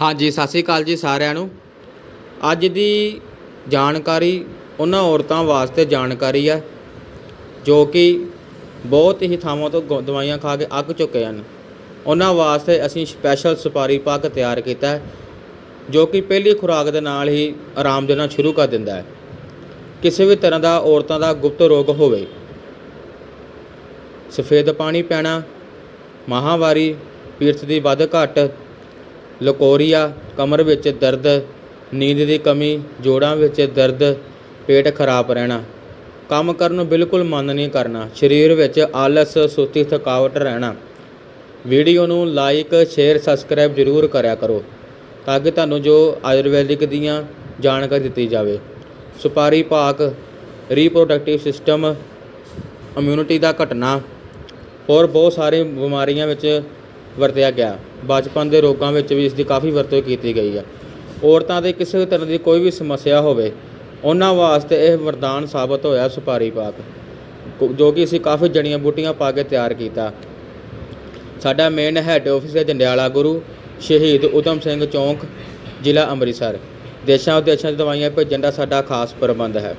ਹਾਂਜੀ, ਸਤਿ ਸ਼੍ਰੀ ਅਕਾਲ ਜੀ ਸਾਰਿਆਂ ਨੂੰ। ਅੱਜ ਦੀ ਜਾਣਕਾਰੀ ਉਹਨਾਂ ਔਰਤਾਂ ਵਾਸਤੇ ਜਾਣਕਾਰੀ ਆ ਜੋ ਕਿ ਬਹੁਤ ਹੀ ਥਾਵਾਂ ਤੋਂ ਗੋ- ਦਵਾਈਆਂ ਖਾ ਕੇ ਅੱਕ ਚੁੱਕੇ ਹਨ। ਉਹਨਾਂ ਵਾਸਤੇ ਅਸੀਂ ਸਪੈਸ਼ਲ ਸੁਪਾਰੀ ਪਾਕ ਤਿਆਰ ਕੀਤਾ ਹੈ, ਜੋ ਕਿ ਪਹਿਲੀ ਖੁਰਾਕ ਦੇ ਨਾਲ ਹੀ ਆਰਾਮ ਦੇਣਾ ਸ਼ੁਰੂ ਕਰ ਦਿੰਦਾ ਹੈ। ਕਿਸੇ ਵੀ ਤਰ੍ਹਾਂ ਦਾ ਔਰਤਾਂ ਦਾ ਗੁਪਤ ਰੋਗ ਹੋਵੇ, ਸਫੇਦ ਪਾਣੀ ਪੈਣਾ, ਮਾਹਵਾਰੀ ਪੀਰਤ ਦੀ ਵੱਧ ਘਟ ਲਕੋਰੀਆ, ਕਮਰ ਵਿੱਚ ਦਰਦ, ਨੀਂਦ ਦੀ ਕਮੀ, ਜੋੜਾਂ ਵਿੱਚ ਦਰਦ, ਪੇਟ ਖਰਾਬ ਰਹਿਣਾ। ਕੰਮ ਕਰਨ ਨੂੰ ਬਿਲਕੁਲ ਮਨ ਨਹੀਂ ਕਰਨਾ। ਸਰੀਰ ਵਿੱਚ ਆਲਸ, ਸੁਸਤੀ, ਥਕਾਵਟ ਰਹਿਣਾ। ਵੀਡੀਓ ਨੂੰ ਲਾਈਕ, ਸ਼ੇਅਰ, ਸਬਸਕ੍ਰਾਈਬ ਜ਼ਰੂਰ ਕਰਿਆ ਕਰੋ ਤਾਂ ਕਿ ਤੁਹਾਨੂੰ ਜੋ ਆਯੁਰਵੈਦਿਕ ਦੀਆਂ ਜਾਣਕਾਰੀ ਦਿੱਤੀ ਜਾਵੇ। ਸੁਪਾਰੀ ਪਾਕ ਰੀਪਰੋਡਕਟਿਵ ਸਿਸਟਮ ਇਮਿਊਨਿਟੀ ਦਾ ਘਟਨਾ। ਹੋਰ ਬਹੁਤ ਸਾਰੇ ਬਿਮਾਰੀਆਂ ਵਿੱਚ ਵਰਤਿਆ ਗਿਆ। ਬਚਪਨ ਦੇ ਰੋਗਾਂ ਵਿੱਚ ਵੀ ਇਸ ਦੀ ਕਾਫੀ ਵਰਤੋਂ ਕੀਤੀ ਗਈ ਹੈ। ਔਰਤਾਂ ਦੇ ਕਿਸੇ ਵੀ ਤਰ੍ਹਾਂ ਦੀ ਕੋਈ ਵੀ ਸਮੱਸਿਆ ਹੋਵੇ, ਉਹਨਾਂ ਵਾਸਤੇ ਇਹ ਵਰਦਾਨ ਸਾਬਤ ਹੋਇਆ ਸੁਪਾਰੀ ਪਾਕ ਜੋ ਕਿ ਅਸੀਂ ਕਾਫੀ ਜੜੀਆਂ ਬੂਟੀਆਂ ਪਾ ਕੇ ਤਿਆਰ ਕੀਤਾ। ਸਾਡਾ ਮੇਨ ਹੈੱਡ ਆਫਿਸ ਹੈ ਜੰਡਿਆਲਾ ਗੁਰੂ, ਸ਼ਹੀਦ ਊਧਮ ਸਿੰਘ ਚੌਂਕ, ਜ਼ਿਲ੍ਹਾ ਅੰਮ੍ਰਿਤਸਰ। ਦੇਸ਼ਾਂ ਵਿਦੇਸ਼ਾਂ ਦੀ ਦਵਾਈਆਂ ਭੇਜਣ ਦਾ ਸਾਡਾ ਖਾਸ ਪ੍ਰਬੰਧ ਹੈ।